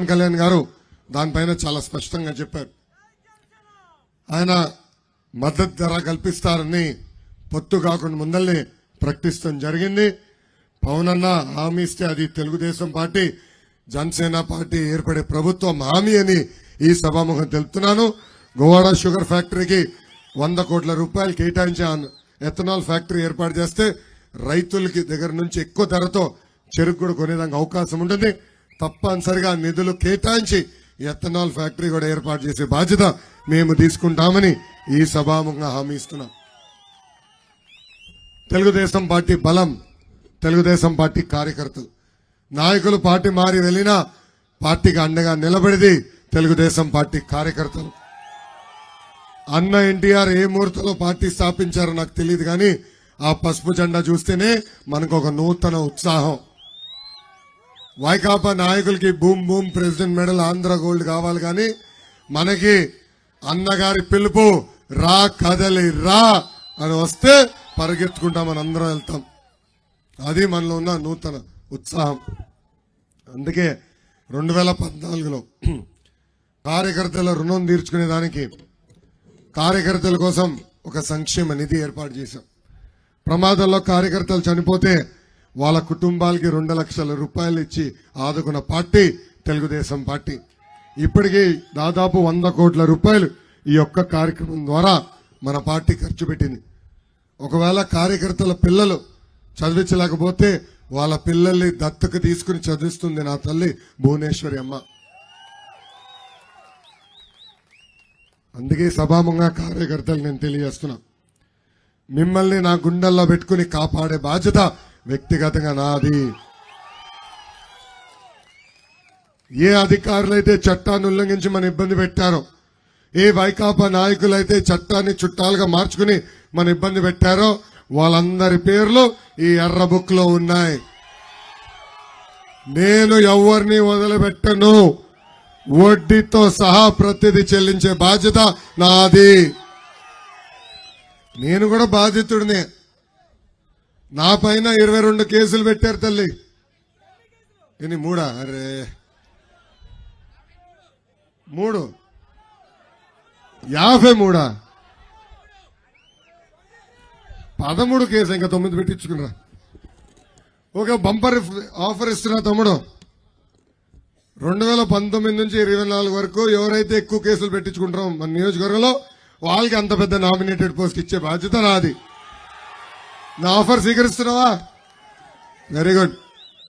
పవన్ కళ్యాణ్ గారు దానిపైన చాలా స్పష్టంగా చెప్పారు. ఆయన మద్దతు ధర కల్పిస్తారని పొత్తు కాకుండా ముందల్ని ప్రకటించడం జరిగింది. పవన్ అన్న హామీ ఇస్తే అది తెలుగుదేశం పార్టీ జనసేన పార్టీ ఏర్పడే ప్రభుత్వం హామీ అని ఈ సభాముఖం తెలుపుతున్నాను. గోవాడ షుగర్ ఫ్యాక్టరీకి వంద కోట్ల రూపాయలు కేటాయించి ఎథనాల్ ఫ్యాక్టరీ ఏర్పాటు చేస్తే రైతులకి దగ్గర నుంచి ఎక్కువ ధరతో చెరుకు కూడా కొనేదానికి అవకాశం ఉంటుంది. తప్పనిసరిగా నిధులు కేటాయించి ఎథనాల్ ఫ్యాక్టరీ కూడా ఏర్పాటు చేసే బాధ్యత మేము తీసుకుంటామని ఈ సభాముఖంగా హామీ ఇస్తున్నాం. తెలుగుదేశం పార్టీ బలం తెలుగుదేశం పార్టీ కార్యకర్తలు. నాయకులు పార్టీ మారి వెళ్ళినా పార్టీకి అండగా నిలబడిది తెలుగుదేశం పార్టీ కార్యకర్తలు. అన్న ఎన్టీఆర్ ఏ ముహూర్తంలో పార్టీ స్థాపించారో నాకు తెలియదు కానీ ఆ పసుపు జెండా చూస్తేనే మనకు ఒక నూతన ఉత్సాహం. వైకాపా నాయకులకి boom boom president medal Andhra gold కావాలి కానీ మనకి అన్నగారి పిలుపు రా కదలి రా అని వస్తే పరిగెత్తుకుంటాం మన అందరం వెళ్తాం. అది మనలో ఉన్న నూతన ఉత్సాహం. అందుకే రెండు వేల పద్నాలుగులో కార్యకర్తల రుణం తీర్చుకునేదానికి కార్యకర్తల కోసం ఒక సంక్షేమ నిధి ఏర్పాటు చేశాం. ప్రమాదంలో కార్యకర్తలు చనిపోతే వాళ్ళ కుటుంబాలకి రెండు లక్షల రూపాయలు ఇచ్చి ఆదుకున్న పార్టీ తెలుగుదేశం పార్టీ. ఇప్పటికీ దాదాపు వంద కోట్ల రూపాయలు ఈ యొక్క కార్యక్రమం ద్వారా మన పార్టీ ఖర్చు పెట్టింది. ఒకవేళ కార్యకర్తల పిల్లలు చదివించలేకపోతే వాళ్ళ పిల్లల్ని దత్తకు తీసుకుని చదివిస్తుంది నా తల్లి భువనేశ్వరి అమ్మ. అందుకే సభాముగా కార్యకర్తలు నేను తెలియజేస్తున్నా. మిమ్మల్ని నా గుండెల్లో పెట్టుకుని కాపాడే బాధ్యత వ్యక్తిగతంగా నాది. ఏ అధికారులైతే చట్టాన్ని ఉల్లంఘించి మన ఇబ్బంది పెట్టారో ఏ వైకాపా నాయకులైతే చట్టాన్ని చుట్టాలుగా మార్చుకుని మన ఇబ్బంది పెట్టారో వాళ్ళందరి పేర్లు ఈ ఎర్ర బుక్లో ఉన్నాయి. నేను ఎవరిని వదిలిపెట్టను. వడ్డీతో సహా ప్రతిదీ చెల్లించే బాధ్యత నాది. నేను కూడా బాధితుడినే. నా పైన ఇరవై రెండు కేసులు పెట్టారు తల్లి. ఇన్ని మూడా? అరే. మూడు. యాభై మూడా? పదమూడు కేసు ఇంకా తొమ్మిది పెట్టించుకున్నా ఒక బంపర్ ఆఫర్ ఇస్తున్నా తమ్ముడు. రెండు వేల పంతొమ్మిది నుంచి ఇరవై నాలుగు వరకు ఎవరైతే ఎక్కువ కేసులు పెట్టించుకుంటారో మన నియోజకవర్గంలో వాళ్ళకి అంత పెద్ద నామినేటెడ్ పోస్ట్ ఇచ్చే బాధ్యత నాది. నా ఆఫర్ స్వీకరిస్తున్నావా? Very good